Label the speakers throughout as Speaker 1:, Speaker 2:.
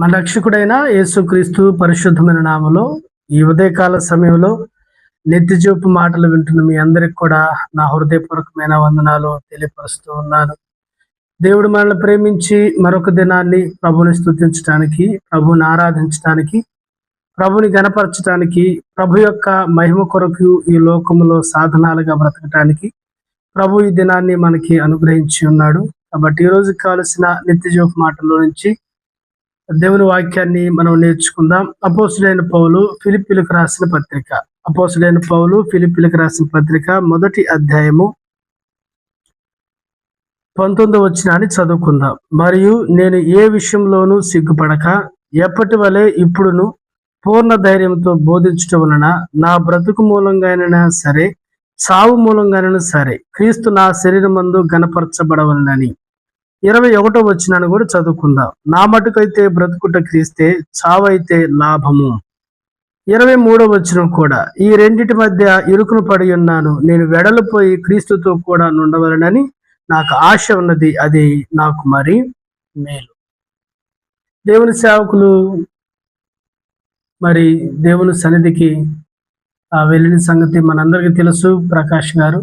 Speaker 1: మన రక్షకుడైన యేసుక్రీస్తు పరిశుద్ధమైన నామలో ఈ ఉదయకాల సమయంలో నెత్తిచూపు మాటలు వింటున్న మీ అందరికి కూడా నా హృదయపూర్వకమైన వందనాలు తెలియపరుస్తూ ఉన్నాను. దేవుడు మనల్ని ప్రేమించి మరొక దినాన్ని ప్రభుని స్థుతించడానికి ప్రభుని ఆరాధించడానికి ప్రభుని గనపరచడానికి ప్రభు యొక్క మహిమ కొరకు ఈ లోకములో సాధనాలుగా బ్రతకటానికి ప్రభు ఈ దినాన్ని మనకి అనుగ్రహించి ఉన్నాడు. కాబట్టి ఈ కావలసిన నిత్యజోపు మాటల్లో నుంచి దేవుని వాక్యాన్ని మనం నేర్చుకుందాం. అపోసుడైన పౌలు ఫిలిపిలకు రాసిన పత్రిక. అపోసుడైన పౌలు ఫిలిపిలకు రాసిన పత్రిక మొదటి అధ్యాయము పంతొమ్మిది వచ్చినాన్ని చదువుకుందాం. మరియు నేను ఏ విషయంలోనూ సిగ్గుపడక ఎప్పటి వలె ఇప్పుడును పూర్ణ ధైర్యంతో బోధించటం వలన నా బ్రతుకు మూలంగానైనా సరే సావు మూలంగానైనా సరే క్రీస్తు నా శరీరం మందు గనపరచబడవలనని ఇరవై ఒకటో వచ్చినాను కూడా చదువుకుందాం. నా మటుకైతే బ్రతుకుట క్రీస్తే చావైతే లాభము. ఇరవై మూడో వచ్చినం కూడా ఈ రెండిటి మధ్య ఇరుకును పడి ఉన్నాను. నేను వెడలిపోయి క్రీస్తుతో కూడా నుండవలనని నాకు ఆశ ఉన్నది అది నాకు మరి మేలు. దేవుని సేవకులు మరి దేవుని సన్నిధికి వెళ్ళిన సంగతి మనందరికీ తెలుసు. ప్రకాష్ గారు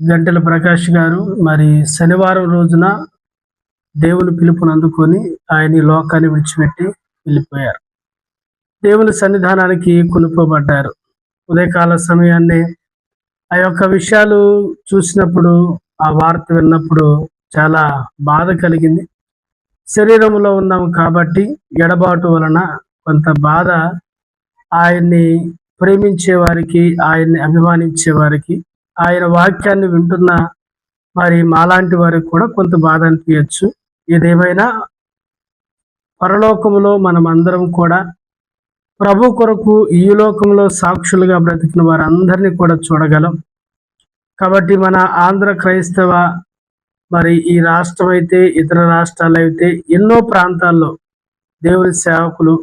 Speaker 1: గంటల ప్రకాష్ గారు మరి శనివారం రోజున దేవుని పిలుపుని అందుకొని ఆయన లోకాన్ని విడిచిపెట్టి వెళ్ళిపోయారు. దేవుని సన్నిధానానికి కొనుక్కోబడ్డారు. ఉదయకాల సమయాన్నే ఆ యొక్క విషయాలు చూసినప్పుడు ఆ వార్త విన్నప్పుడు చాలా బాధ కలిగింది. శరీరంలో ఉన్నాము కాబట్టి ఎడబాటు వలన కొంత బాధ ఆయన్ని ప్రేమించే వారికి ఆయన్ని అభిమానించే వారికి ఆయన వాక్యాన్ని వింటున్న మరి మాలాంటి వారికి కూడా కొంత బాధ అనిపించచ్చు. ఏదేమైనా పరలోకములో మనం అందరం కూడా ప్రభు కొరకు ఈ లోకంలో సాక్షులుగా బ్రతికిన వారందరినీ కూడా చూడగలం. కాబట్టి మన ఆంధ్ర క్రైస్తవ మరి ఈ రాష్ట్రం అయితే ఇతర రాష్ట్రాలు అయితే ఎన్నో ప్రాంతాల్లో దేవుని సేవకులు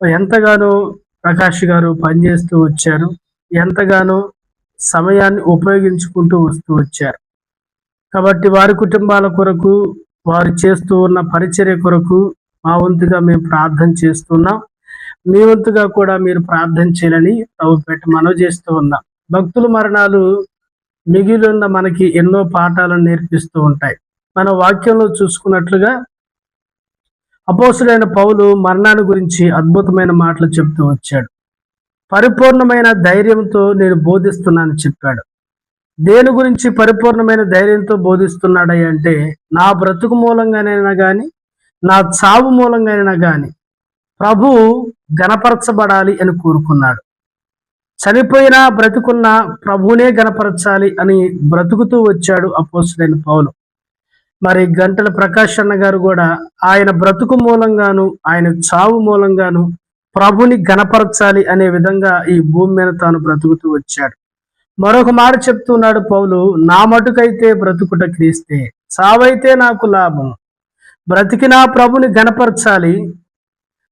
Speaker 1: ఎంతగానో ప్రకాష్ గారు పనిచేస్తూ వచ్చారు. ఎంతగానో సమయాన్ని ఉపయోగించుకుంటూ వస్తూ వచ్చారు. కాబట్టి వారి కుటుంబాల కొరకు వారు చేస్తూ ఉన్న పరిచర్య కొరకు మా వంతుగా మేము ప్రార్థన చేస్తున్నాం. మీ వంతుగా కూడా మీరు ప్రార్థన చేయాలని ప్రభు పెట్టి మనవి చేస్తూ ఉన్నాం. భక్తుల మరణాలు మిగిలి ఉన్న మనకి ఎన్నో పాఠాలను నేర్పిస్తూ ఉంటాయి. మన వాక్యంలో చూసుకున్నట్లుగా అపోసులైన పౌలు మరణాన్ని గురించి అద్భుతమైన మాటలు చెప్తూ వచ్చాడు. పరిపూర్ణమైన ధైర్యంతో నేను బోధిస్తున్నాను చెప్పాడు. దేని గురించి పరిపూర్ణమైన ధైర్యంతో బోధిస్తున్నాడయ్య అంటే నా బ్రతుకు మూలంగానైనా కానీ నా చావు మూలంగానైనా కానీ ప్రభు గణపరచబడాలి అని కోరుకున్నాడు. చనిపోయినా బ్రతుకున్న ప్రభునే గణపరచాలి అని బ్రతుకుతూ వచ్చాడు అపోసులైన పౌలు. మరి గంటల ప్రకాష్ అన్న గారు కూడా ఆయన బ్రతుకు మూలంగాను ఆయన చావు మూలంగాను ప్రభుని గణపరచాలి అనే విధంగా ఈ భూమి మీద తాను బ్రతుకుతూ వచ్చాడు. మరొక మాట చెప్తున్నాడు పౌలు నా మటుకైతే బ్రతుకుట క్రీస్తే సావైతే నాకు లాభం బ్రతికినా ప్రభుని గణపరచాలి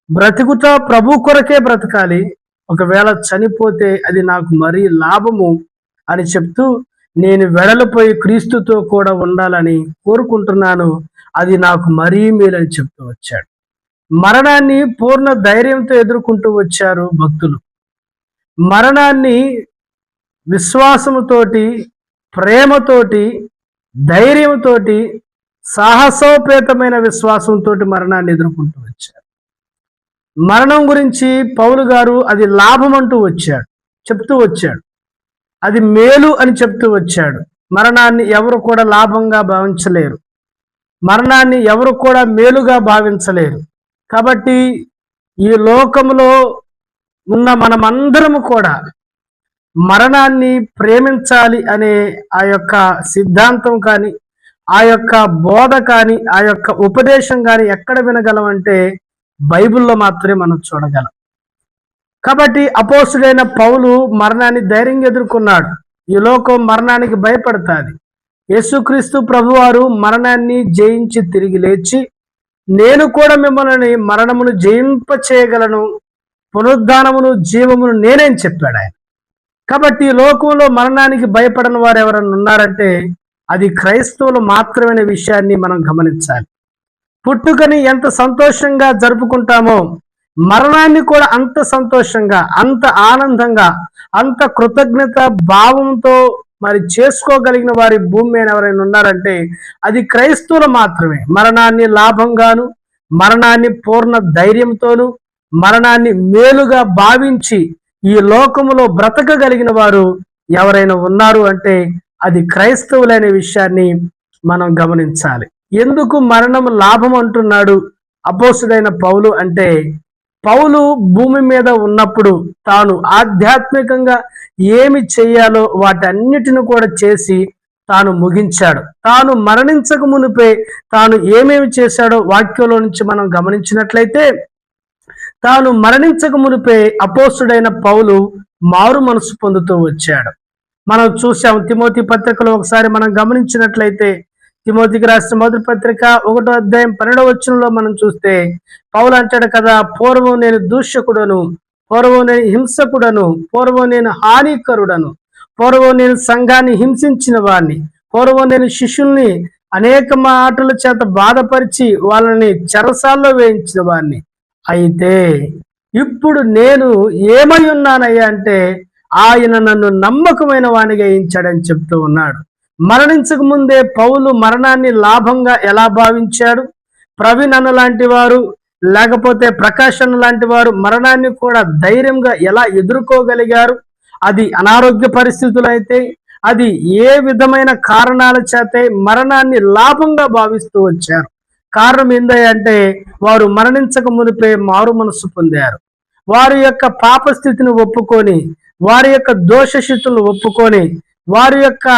Speaker 1: బ్రతుకుతా ప్రభు కొరకే బ్రతకాలి ఒకవేళ చనిపోతే అది నాకు మరీ లాభము అని చెప్తూ నేను వెడలిపోయి క్రీస్తుతో కూడా ఉండాలని కోరుకుంటున్నాను అది నాకు మరీ మేలని చెప్తూ వచ్చాడు. మరణాన్ని పూర్ణ ధైర్యంతో ఎదుర్కొంటూ వచ్చారు భక్తులు. మరణాన్ని విశ్వాసముతోటి ప్రేమతోటి ధైర్యంతోటి సాహసోపేతమైన విశ్వాసంతో మరణాన్ని ఎదుర్కొంటూ వచ్చారు. మరణం గురించి పౌలు గారు అది లాభం అంటూ వచ్చాడు చెప్తూ వచ్చాడు. అది మేలు అని చెప్తూ వచ్చాడు. మరణాన్ని ఎవరు కూడా లాభంగా భావించలేరు. మరణాన్ని ఎవరు కూడా మేలుగా భావించలేరు. కాబట్టి ఈ లోకంలో ఉన్న మనమందరము కూడా మరణాన్ని ప్రేమించాలి అనే ఆ యొక్క సిద్ధాంతం కానీ ఆ యొక్క బోధ కానీ ఆ యొక్క ఉపదేశం కానీ ఎక్కడ వినగలం అంటే బైబిల్లో మాత్రమే మనం చూడగలం. కాబట్టి అపోసుడైన పౌలు మరణాన్ని ధైర్యంగా ఎదుర్కొన్నాడు. ఈ లోకం మరణానికి భయపడతాది. యేసుక్రీస్తు ప్రభువారు మరణాన్ని జయించి తిరిగి లేచి నేను కూడా మిమ్మల్ని మరణమును జయింప చేయగలను పునరుద్ధానమును జీవమును నేనేం చెప్పాడు ఆయన. కాబట్టి ఈ లోకంలో మరణానికి భయపడని వారు ఎవరన్నా ఉన్నారంటే అది క్రైస్తవులు మాత్రమైన విషయాన్ని మనం గమనించాలి. పుట్టుకని ఎంత సంతోషంగా జరుపుకుంటామో మరణాన్ని కూడా అంత సంతోషంగా అంత ఆనందంగా అంత కృతజ్ఞత భావంతో మరి చేసుకోగలిగిన వారి భూమి మీద ఎవరైనా ఉన్నారంటే అది క్రైస్తవులు మాత్రమే. మరణాన్ని లాభంగాను మరణాన్ని పూర్ణ ధైర్యంతోనూ మరణాన్ని మేలుగా భావించి ఈ లోకములో బ్రతకగలిగిన వారు ఎవరైనా ఉన్నారు అంటే అది క్రైస్తవులనే విషయాన్ని మనం గమనించాలి. ఎందుకు మరణం లాభం అంటున్నాడు అపోసుడైన పౌలు అంటే పౌలు భూమి మీద ఉన్నప్పుడు తాను ఆధ్యాత్మికంగా ఏమి చేయాలో వాటన్నిటిని కూడా చేసి తాను ముగించాడు. తాను మరణించక మునిపే తాను ఏమేమి చేశాడో వాక్యంలో నుంచి మనం గమనించినట్లయితే తాను మరణించక మునిపే అపోసుడైన పౌలు మారు మనసు పొందుతూ వచ్చాడు. మనం చూసాం తిమోతి పత్రికలో ఒకసారి మనం గమనించినట్లయితే తిమోతికి రాసిన మొదటి పత్రిక ఒకటో అధ్యాయం పన్నెండవ వచనంలో మనం చూస్తే పౌలు అంటాడు కదా పూర్వం నేను దూషకుడను పూర్వం నేను హింసకుడను పూర్వం నేను హానికరుడను పూర్వం నేను సంఘాన్ని హింసించిన వాడిని పూర్వం నేను శిష్యుల్ని అనేక మాటల చేత బాధపరిచి వాళ్ళని చెరసాల్లో వేయించిన వాడిని అయితే ఇప్పుడు నేను ఏమై ఉన్నానయ్యా అంటే ఆయన నన్ను నమ్మకమైన వానిగా వేయించాడని చెప్తూ ఉన్నాడు. మరణించక ముందే పౌలు మరణాన్ని లాభంగా ఎలా భావించాడు? ప్రవీణ్ అన్న లాంటి వారు లేకపోతే ప్రకాశం లాంటి వారు మరణాన్ని కూడా ధైర్యంగా ఎలా ఎదుర్కోగలిగారు? అది అనారోగ్య పరిస్థితులు అయితే అది ఏ విధమైన కారణాల చేతే మరణాన్ని లాభంగా భావిస్తూ వచ్చారు? కారణం ఏందంటే వారు మరణించక మునిపే మారు మనసు పొందారు. వారి యొక్క పాప స్థితిని ఒప్పుకొని వారి యొక్క దోషశితులను ఒప్పుకొని వారి యొక్క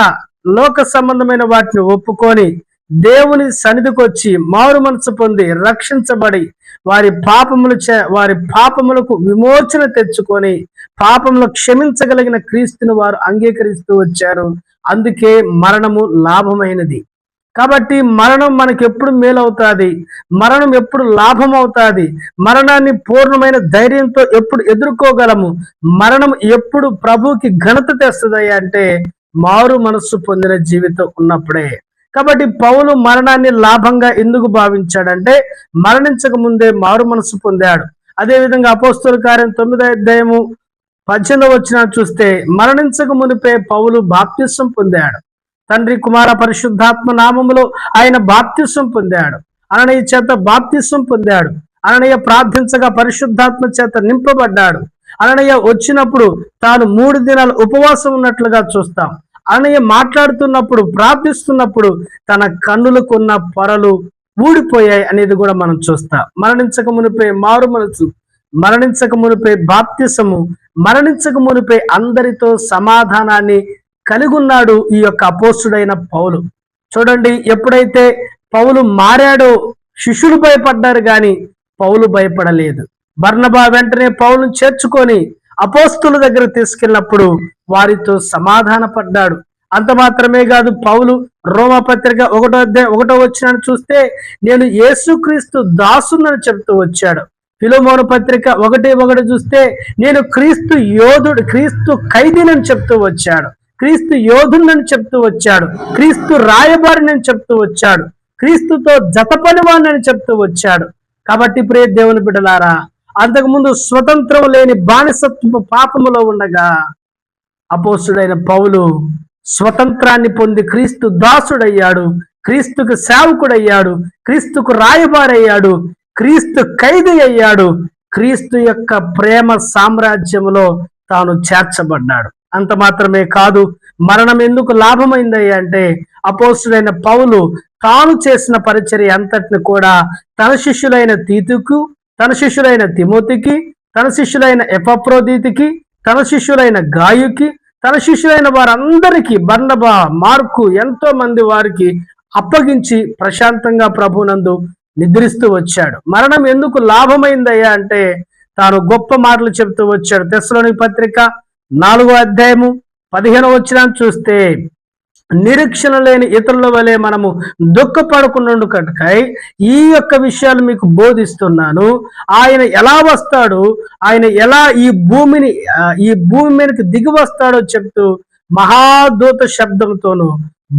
Speaker 1: లోక సంబంధమైన వాటిని ఒప్పుకొని దేవుని సన్నిధికి వచ్చి మారు మనసు పొంది రక్షించబడి వారి పాపములు చే వారి పాపములకు విమోచన తెచ్చుకొని పాపములు క్షమించగలిగిన క్రీస్తుని వారు అంగీకరిస్తూ వచ్చారు. అందుకే మరణము లాభమైనది. కాబట్టి మరణం మనకి ఎప్పుడు మేలవుతుంది? మరణం ఎప్పుడు లాభం అవుతుంది మరణాన్ని పూర్ణమైన ధైర్యంతో ఎప్పుడు ఎదుర్కోగలము? మరణం ఎప్పుడు ప్రభుకి ఘనత తెస్తుంది అంటే మారు మనస్సు పొందిన జీవితం ఉన్నప్పుడే. కాబట్టి పౌలు మరణాన్ని లాభంగా ఎందుకు భావించాడంటే మరణించక ముందే మారు మనసు పొందాడు. అదేవిధంగా అపోస్తుల కార్యం తొమ్మిదో అధ్యాయము పద్దెనిమిది వచ్చిన చూస్తే మరణించక మునిపే పౌలు బాప్తిస్వం పొందాడు. తండ్రి కుమార పరిశుద్ధాత్మ నామములో ఆయన బాప్తిస్వం పొందాడు. అననీయ చేత బాప్తిస్వం పొందాడు. అననీయ ప్రార్థించగా పరిశుద్ధాత్మ చేత నింపబడ్డాడు. అననయ్య వచ్చినప్పుడు తాను మూడు దినాలు ఉపవాసం ఉన్నట్లుగా చూస్తాం. అనయ్య మాట్లాడుతున్నప్పుడు ప్రార్థిస్తున్నప్పుడు తన కన్నులకున్న పొరలు ఊడిపోయాయి అనేది కూడా మనం చూస్తాం. మరణించక మునిపే మారు మనసు మరణించక మునిపే బాప్తిసము మరణించక మునిపే అందరితో సమాధానాన్ని కలిగున్నాడు ఈ యొక్క అపోస్తుడైన పౌలు. చూడండి ఎప్పుడైతే పౌలు మారాడో శిష్యులు భయపడ్డారు కానీ పౌలు భయపడలేదు. బర్ణబా వెంటనే పౌలు చేర్చుకొని అపోస్తుల దగ్గర తీసుకెళ్ళినప్పుడు వారితో సమాధాన పడ్డాడు అంత మాత్రమే కాదు పౌలు రోమపత్రిక ఒకటో అధ్యాయం ఒకటో వచ్చినని చూస్తే నేను యేసుక్రీస్తు దాసునని చెప్తూ వచ్చాడు. ఫిలోమోను పత్రిక ఒకటి ఒకటి చూస్తే నేను క్రీస్తు యోధుడు క్రీస్తు ఖైదీనని చెప్తూ వచ్చాడు. క్రీస్తు యోధునని చెప్తూ వచ్చాడు. క్రీస్తు రాయబారినని చెప్తూ వచ్చాడు. క్రీస్తుతో జతపనివాణ్ణని చెప్తూ వచ్చాడు. కాబట్టి ప్రియ దేవుని బిడ్డలారా అంతకుముందు స్వతంత్రం లేని బానిసత్వ పాపములో ఉండగా అపోసుడైన పౌలు స్వతంత్రాన్ని పొంది క్రీస్తు దాసుడయ్యాడు క్రీస్తుకు సేవకుడయ్యాడు క్రీస్తుకు రాయబారయ్యాడు క్రీస్తు ఖైదీ అయ్యాడు. క్రీస్తు యొక్క ప్రేమ సామ్రాజ్యములో తాను చేర్చబడ్డాడు. అంత మాత్రమే కాదు మరణం ఎందుకు లాభమైందయ్యా అంటే అపోసుడైన పౌలు తాను చేసిన పరిచర్య అంతటిని కూడా తన శిష్యులైన తీతుకు తన శిష్యులైన తిమోతికి తన శిష్యులైన ఎపప్రోదీతికి తన శిష్యులైన గాయుకి తన శిష్యులైన వారందరికీ బర్ణబ మార్కు ఎంతో మంది వారికి అప్పగించి ప్రశాంతంగా ప్రభునందు నిద్రిస్తూ వచ్చాడు. మరణం ఎందుకు లాభమైందయ్యా అంటే తాను గొప్ప మాటలు చెబుతూ వచ్చాడు. తెస్సలోని పత్రిక నాలుగో అధ్యాయము పదిహేను వచ్చిన చూస్తే నిరీక్షణ లేని ఇతరుల వలె మనము దుఃఖపడకుండా కనుకై ఈ యొక్క విషయాలు మీకు బోధిస్తున్నాను. ఆయన ఎలా వస్తాడు? ఆయన ఎలా ఈ భూమిని ఈ భూమి మీదకి దిగి వస్తాడో చెప్తూ మహాదూత శబ్దంతోను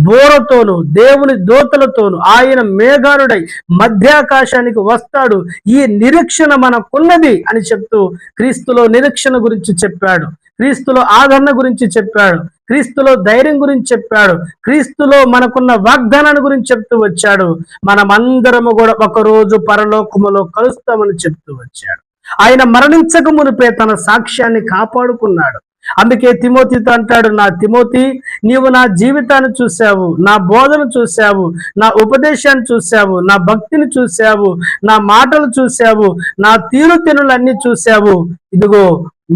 Speaker 1: బోరతోను దేవుని దూతలతోను ఆయన మేఘారుడై మధ్యాకాశానికి వస్తాడు. ఈ నిరీక్షణ మనకున్నది అని చెప్తూ క్రీస్తులో నిరీక్షణ గురించి చెప్పాడు. క్రీస్తులో ఆదరణ గురించి చెప్పాడు. క్రీస్తులో ధైర్యం గురించి చెప్పాడు. క్రీస్తులో మనకున్న వాగ్దానాన్ని గురించి చెప్తూ వచ్చాడు. మనమందరము కూడా ఒకరోజు పరలోకములో కలుస్తామని చెప్తూ వచ్చాడు. ఆయన మరణించక మునిపే తన సాక్ష్యాన్ని కాపాడుకున్నాడు. అందుకే తిమోతితో అంటాడు నా తిమోతి నీవు నా జీవితాన్ని చూశావు నా బోధన చూశావు నా ఉపదేశాన్ని చూశావు నా భక్తిని చూశావు నా మాటలు చూశావు నా తీరుతెనులన్నీ చూశావు. ఇదిగో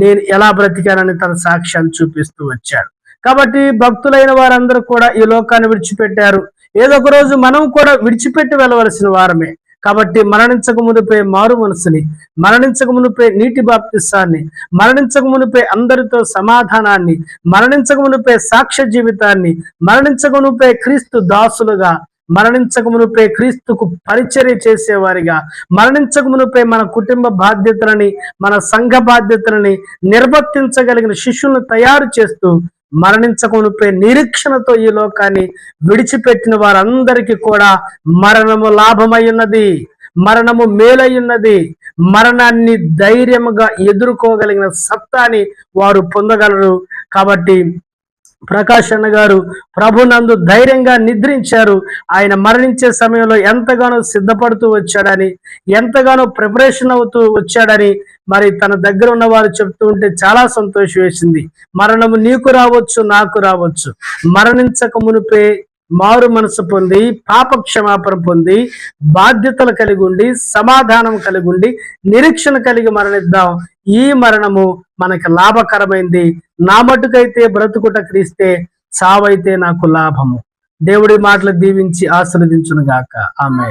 Speaker 1: నేను ఎలా బ్రతికానని తన సాక్ష్యాన్ని చూపిస్తూ వచ్చాడు. కాబట్టి భక్తులైన వారందరూ కూడా ఈ లోకాన్ని విడిచిపెట్టారు. ఏదో ఒక రోజు మనం కూడా విడిచిపెట్టి వెళ్ళవలసిన వారమే. కాబట్టి మరణించక మునిపే మారు మనసుని మరణించక మునిపే నీటి బాప్తిస్తాన్ని మరణించక మునిపే అందరితో సమాధానాన్ని మరణించక మునిపే సాక్ష్య జీవితాన్ని మరణించక మునిపే క్రీస్తు దాసులుగా మరణించక మునిపే క్రీస్తుకు పరిచర్య చేసేవారిగా మరణించక మునిపే మన కుటుంబ బాధ్యతలని మన సంఘ బాధ్యతలని నిర్వర్తించగలిగిన శిష్యులను తయారు చేస్తూ మరణించక నిరీక్షణతో ఈ లోకాన్ని విడిచిపెట్టిన వారందరికీ కూడా మరణము లాభమై ఉన్నది మరణము మేలయ్యున్నది మరణాన్ని ధైర్యముగా ఎదుర్కోగలిగిన సత్తాని వారు పొందగలరు. కాబట్టి ప్రకాష్ అన్న గారు ప్రభునందు ధైర్యంగా నిద్రించారు. ఆయన మరణించే సమయంలో ఎంతగానో సిద్ధపడుతూ వచ్చాడని ఎంతగానో ప్రిపరేషన్ అవుతూ వచ్చాడని మరి తన దగ్గర ఉన్న వారు చెప్తూ ఉంటే చాలా సంతోషం వేసింది. మరణము నీకు రావచ్చు నాకు రావచ్చు. మరణించక మునిపే మారు మనసు పొంది పాప క్షమాపణ పొంది బాధ్యతలు కలిగి ఉండి సమాధానం కలిగి ఉండి నిరీక్షణ కలిగి మరణిద్దాం. ఈ మరణము మనకి లాభకరమైంది. నా మటుకైతే బ్రతుకుట క్రీస్తే చావైతే నాకు లాభము. దేవుడి మాటలు దీవించి ఆశీర్వదించును గాక ఆమె